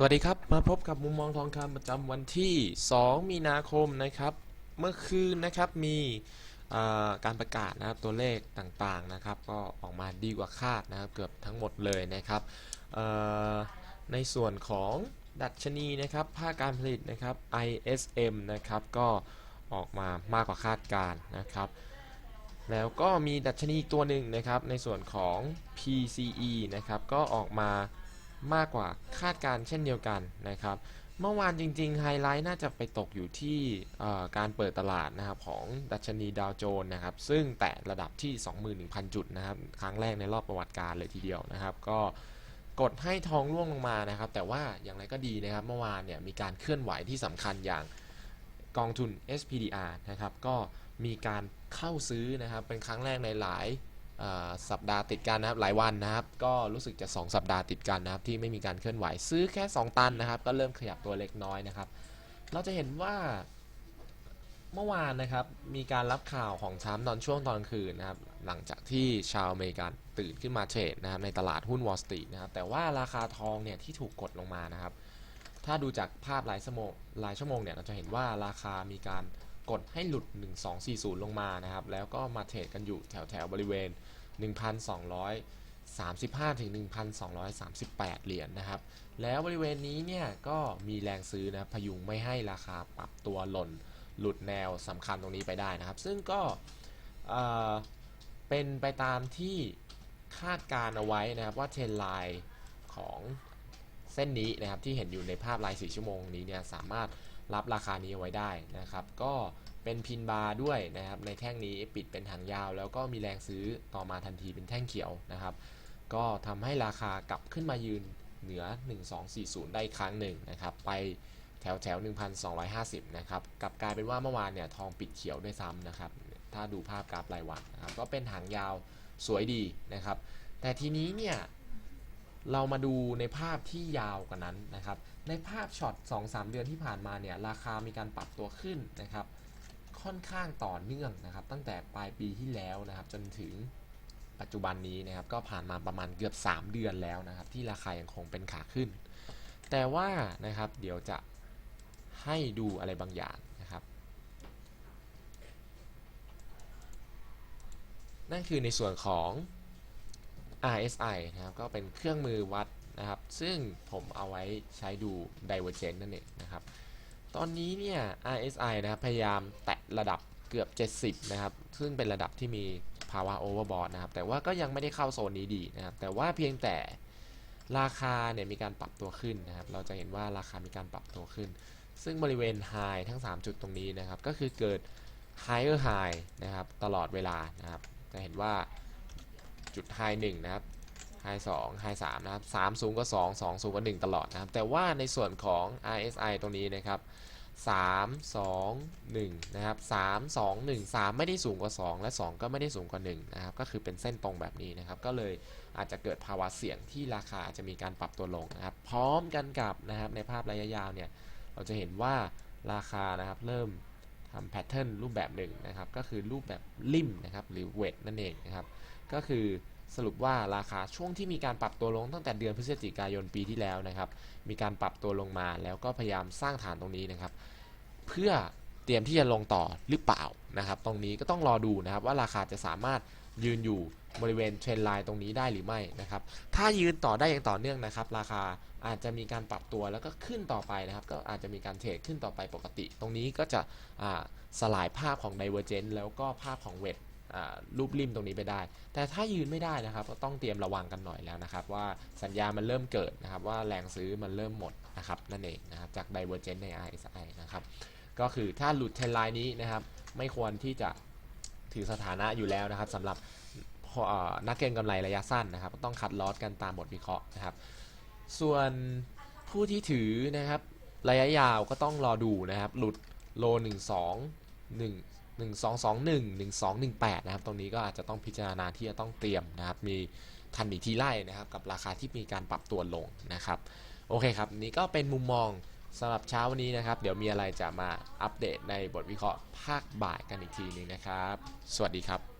สวัสดีครับ มาพบกับมุมมองทองคำประจำวันที่ 2 มีนาคมนะครับ เมื่อคืนนะครับมีการประกาศนะครับตัวเลขต่างๆนะครับ ก็ออกมาดีกว่าคาดนะครับเกือบทั้งหมดเลยนะครับในส่วนของดัชนีนะครับภาคการผลิตนะครับ ISM นะครับก็ออกมามากกว่าคาดการนะครับแล้วก็มีดัชนีตัวหนึ่งนะครับในส่วนของ PCE นะครับก็ออกมา มากกว่าคาดการเช่นเดียวกันนะครับ เมื่อวานจริงๆไฮไลท์น่าจะไปตกอยู่ที่การเปิดตลาดนะครับของดัชนีดาวโจนส์นะครับ ซึ่งแตะระดับที่ 21,000 จุดนะครับ ครั้งแรกในรอบประวัติการเลยทีเดียวนะครับ ก็กดให้ทองร่วงลงมานะครับ แต่ว่าอย่างไรก็ดีนะครับ เมื่อวานเนี่ยมีการเคลื่อนไหวที่สำคัญอย่างกองทุน SPDR นะครับ ก็มีการเข้าซื้อนะครับ เป็นครั้งแรกในหลาย สัปดาห์ติดกันนะครับหลายวันนะครับ ก็รู้สึกจะ 2 สัปดาห์ติดกันนะครับที่ไม่มีการเคลื่อนไหวซื้อแค่ 2 ตันนะครับ ก็เริ่มขยับตัวเล็กน้อยนะครับ เราจะเห็นว่าเมื่อวานนะครับมีการรับข่าวของทรัมป์ตอนช่วงตอนคืนนะครับ หลังจากที่ชาวอเมริกันตื่นขึ้นมาเทรดนะครับในตลาดหุ้นวอลสตรีทนะครับ แต่ว่าราคาทองเนี่ยที่ถูกกดลงมานะครับ ถ้าดูจากภาพรายชั่วโมงรายชั่วโมงเนี่ยเราจะเห็นว่าราคามีการ กดให้หลุด 1240 ลงมานะครับ แล้วก็มาเทรดกันอยู่แถวแถวๆบริเวณ 1,235 ถึง 1,238 เหรียญนะครับ แล้วบริเวณนี้เนี่ยก็มีแรงซื้อนะพยุงไม่ให้ราคาปรับตัวหล่นหลุดแนวสำคัญตรงนี้ไปได้นะครับ ซึ่งก็เป็นไปตามที่คาดการเอาไว้นะครับว่าเทรนไลน์ของเส้นนี้นะครับที่เห็นอยู่ในภาพราย4ชั่วโมงนี้เนี่ยสามารถ รับราคานี้เอาไว้ได้นะครับ ก็เป็นพินบาร์ด้วยนะครับในแท่งนี้ปิดเป็นหางยาว แล้วก็มีแรงซื้อต่อมาทันทีเป็นแท่งเขียวนะครับ ก็ทำให้ราคากลับขึ้นมายืนเหนือ 1240 ได้ครั้งหนึ่งนะครับ ไปแถวแถว1,250 นะครับกลับกลายเป็นว่าเมื่อวานเนี่ยทองปิดเขียวด้วยซ้ำนะครับ ถ้าดูภาพกราฟรายวันนะครับก็เป็นหางยาวสวยดีนะครับ แต่ทีนี้เนี่ย เรามาดูในภาพที่ยาวกว่านั้นนะครับ ในภาพช็อต2-3 เดือนที่ผ่านมาเนี่ยราคามีการปรับตัวขึ้นนะครับ ค่อนข้างต่อเนื่องนะครับ ตั้งแต่ปลายปีที่แล้วนะครับ จนถึงปัจจุบันนี้นะครับ ก็ผ่านมาประมาณเกือบ 3 เดือนแล้วนะครับ ที่ราคายังคงเป็นขาขึ้น แต่ว่านะครับเดี๋ยวจะให้ดูอะไรบางอย่างนะครับ นั่นคือในส่วนของ RSI นะครับก็เป็นเครื่องมือวัดนะครับ ซึ่งผมเอาไว้ใช้ดู Divergence นั่นเองนะครับ ตอนนี้เนี่ย RSI นะครับพยายามแตะระดับเกือบ 70 นะครับ ซึ่งเป็นระดับที่มีภาวะ overbought นะครับ แต่ว่าก็ยังไม่ได้เข้าโซนนี้ดีนะครับ แต่ว่าเพียงแต่ราคาเนี่ยมีการปรับตัวขึ้นนะครับ เราจะเห็นว่าราคามีการปรับตัวขึ้น ซึ่งบริเวณ High ทั้ง 3 จุดตรงนี้นะครับ ก็คือเกิด Higher High นะครับ ตลอดเวลานะครับ จะเห็นว่า จุด High 1นะครับ High 2 High 3นะครับ3สูงกว่า2 2สูงกว่า1ตลอดนะครับ แต่ว่าในส่วนของ RSI ตรงนี้นะครับ3 2 1นะครับ3 2 1 3ไม่ได้สูงกว่า2และ2ก็ไม่ได้สูงกว่า1นะครับ ก็คือเป็นเส้นตรงแบบนี้นะครับ ก็เลยอาจจะเกิดภาวะเสี่ยงที่ราคาจจะมีการปรับตัวลงนะครับ พร้อมกันกับนะครับในภาพระยะยาวเนี่ย เราจะเห็นว่าราคานะครับเริ่มทำแพทเทิร์นรูปแบบหนึ่งนะครับ ก็คือรูปแบบริมนะครับหรือเวทนั่นเองนะครับ ก็คือสรุปว่าราคาช่วงที่มีการปรับตัวลงตั้งแต่เดือนพฤศจิกายนปีที่แล้วนะครับ มีการปรับตัวลงมาแล้วก็พยายามสร้างฐานตรงนี้นะครับ เพื่อเตรียมที่จะลงต่อหรือเปล่านะครับ ตรงนี้ก็ต้องรอดูนะครับว่าราคาจะสามารถยืนอยู่บริเวณเทรนไลน์ตรงนี้ได้หรือไม่นะครับ ถ้ายืนต่อได้อย่างต่อเนื่องนะครับ ราคาอาจจะมีการปรับตัวแล้วก็ขึ้นต่อไปนะครับ ก็อาจจะมีการเทรดขึ้นต่อไปปกติ ตรงนี้ก็จะสลายภาพของ Divergence แล้วก็ภาพของเวท รูปริมตรงนี้ไปได้ แต่ถ้ายืนไม่ได้นะครับ ก็ต้องเตรียมระวังกันหน่อยแล้วนะครับ ว่าสัญญามันเริ่มเกิดนะครับ ว่าแรงซื้อมันเริ่มหมดนะครับนั่นเองนะครับจาก Divergence ใน RSI นะครับก็คือถ้าหลุดเทรนไลน์นี้นะครับ ไม่ควรที่จะถือสถานะอยู่แล้วนะครับสำหรับนักเก็งกำไรระยะสั้นนะครับ ต้องคัดลอสกันตามบทวิเคราะห์นะครับ ส่วนผู้ที่ถือนะครับ ระยะยาวก็ต้องรอดูนะครับ หลุดโล 1 2 1 1 2 2 1 1 2 1 8 นะครับ ตรงนี้ก็อาจจะต้องพิจารณาที่จะต้องเตรียมนะครับ มีทันหนีทีไล่นะครับ กับราคาที่มีการปรับตัวลงนะครับ โอเคครับ นี่ก็เป็นมุมมองสำหรับเช้าวันนี้นะครับ เดี๋ยวมีอะไรจะมาอัปเดตในบทวิเคราะห์ภาคบ่ายกันอีกทีหนึงนะครับ สวัสดีครับ